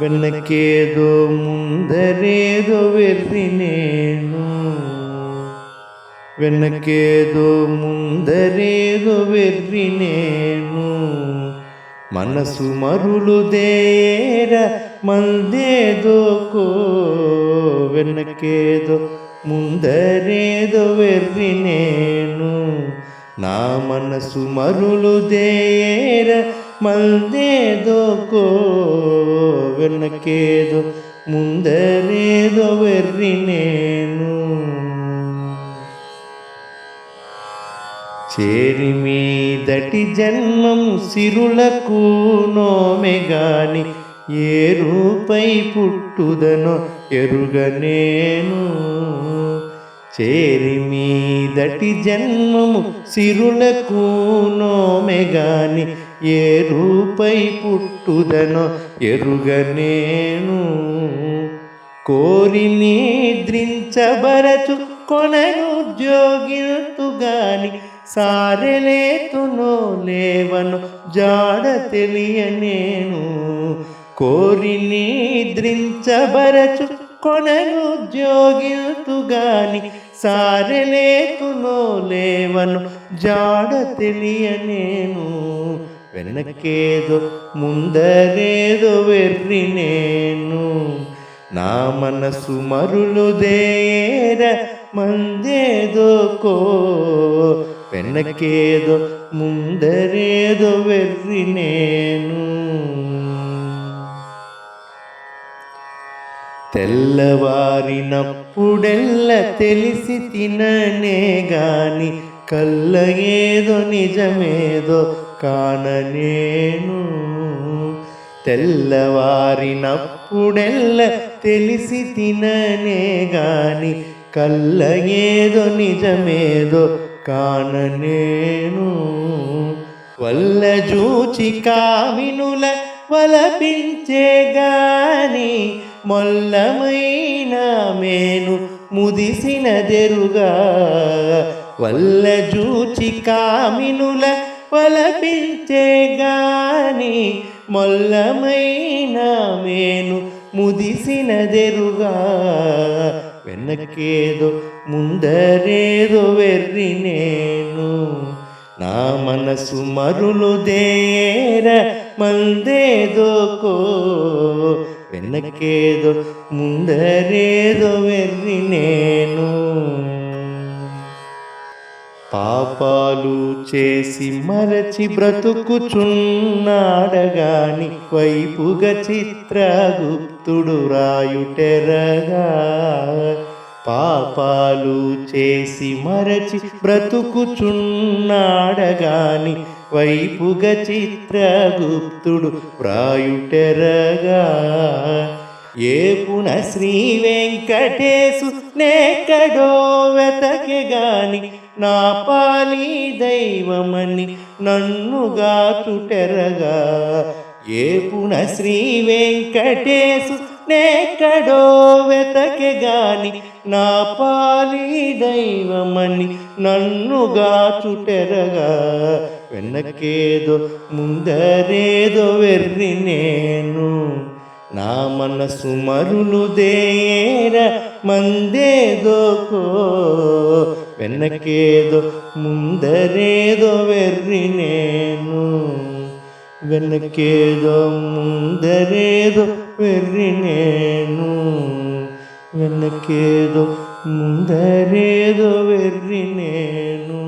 వెనకేదో ముందరేదో వెర్రి నేను. వెనకేదో ముందరేదో వెర్రి నేను. మనసు మరులు దేర మందేదో కో. వెనకేదో ముందరేదో వెర్రి నేను. నా మనసు మరులు దేర మందేదో కో వెనకేదో ముందరేదో వెర్రి నేను. చేరి మీదటి జన్మం సిరులకు నోమెగాని ఏ రూపై పుట్టుదనో ఎరుగనేను. చేరి మీదటి జన్మము సిరులకు నోమెగాని ఏ రూపై పుట్టుదనో ఎరుగనేను కోరి నిద్రించబరచు కొనను ఉద్యోగితుగాని సారెలేతునో లేవను జాడ తెలియనేను కోరి నిద్రించబరచు కొనను ఉద్యోగితుగాని సారెలేతునో లేవను జాడ తెలియనేను. వెనకేదో ముందరేదో వెర్రి నేను నా మనసు మరులు దేర మందేదో కో. వెనకేదో ముందరేదో వెర్రి నేను తెల్లవారినప్పుడెల్ల తెలిసి తిననే గాని కళ్ళ ఏదో నిజమేదో కాననేను. తెల్లవారినప్పుడెల్ల తెలిసి తిననే గాని కళ్ళ ఏదో నిజమేదో కాననేను. వల్ల జూచి కావినుల వలపించే గాని మొల్లమైన మేను ముదిసిన దెరుగా వల్ల జూచి కామినుల వలపించే గాని మొల్లమైన మేను ముదిసినదెరుగా వెనకేదో ముందరేదో వెర్రి నేను. నా మనసు మరులు దేర మందేదో కో వెనకేదో ముందరేదో వెర్రి నేను. పాపాలు చేసి మరచి బ్రతుకుచున్నాడగాని వైపుగ చిత్రగుప్తుడు రాయుటెరగా. పాపాలు చేసి మరచి బ్రతుకుచున్నాడగాని వైపుగ చిత్రగుప్తుడు ప్రాయుటెరగా ఏ పున శ్రీ వెంకటేశు నేకడో వెతకెగాని నా పాలి దైవమని నన్నుగా చుటెరగా ఏ పున శ్రీ వెంకటేశు నేకడో వెతకె గాని నా పాలి దైవమని నన్నుగా చుటెరగా వెనకేదో ముందరేదో వెర్రి నేను. నా మనసు మరులు దేర మందేదో వెనకేదో ముందరేదో వెర్రి నేను. వెనకేదో ముందరేదో వెర్రి నేను వెనకేదో ముందరేదో వెర్రి నేను